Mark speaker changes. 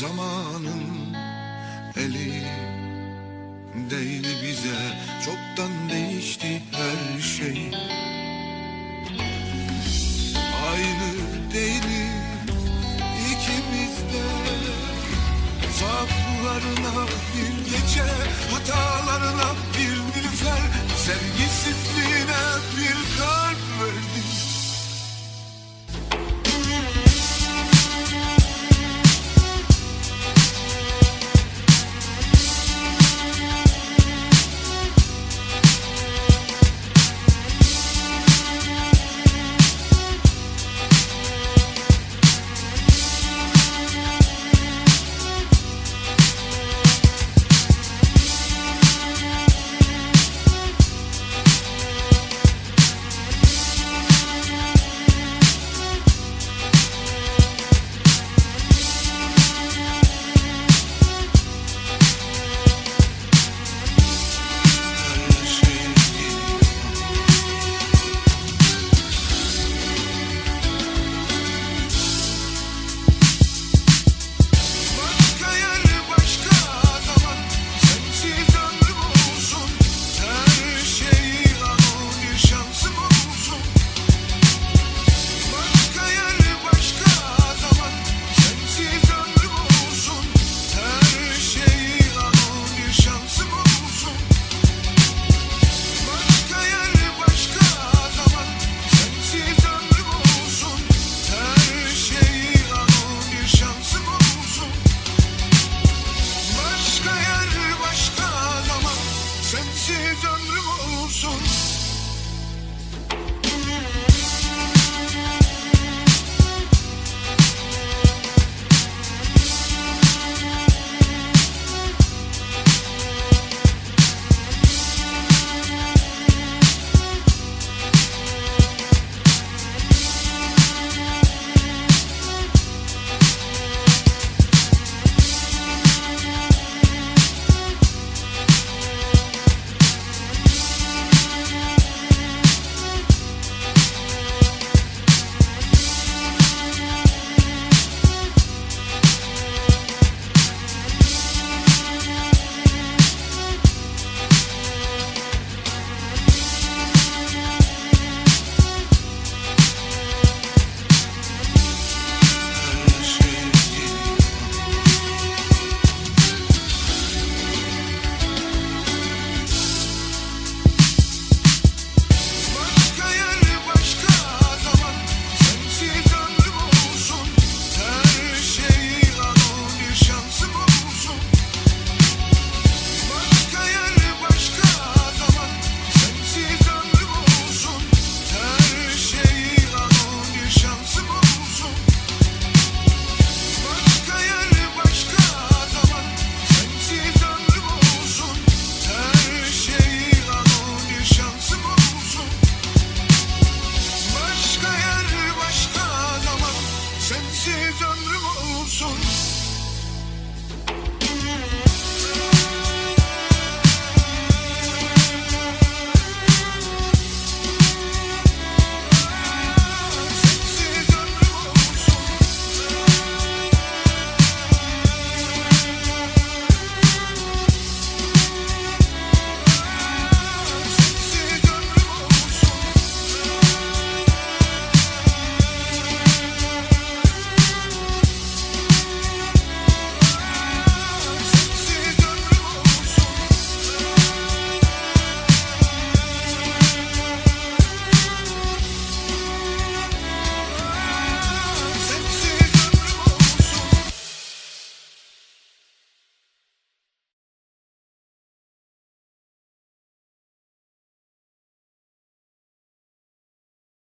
Speaker 1: Zamanın eli değdi bize. Çoktan değişti her şey. Aynı değiliz ikimiz de. Zaaflarına bir gece Hatalarına bir nilüfer. Sevgisizliğine bir sensiz ömrüm olsun.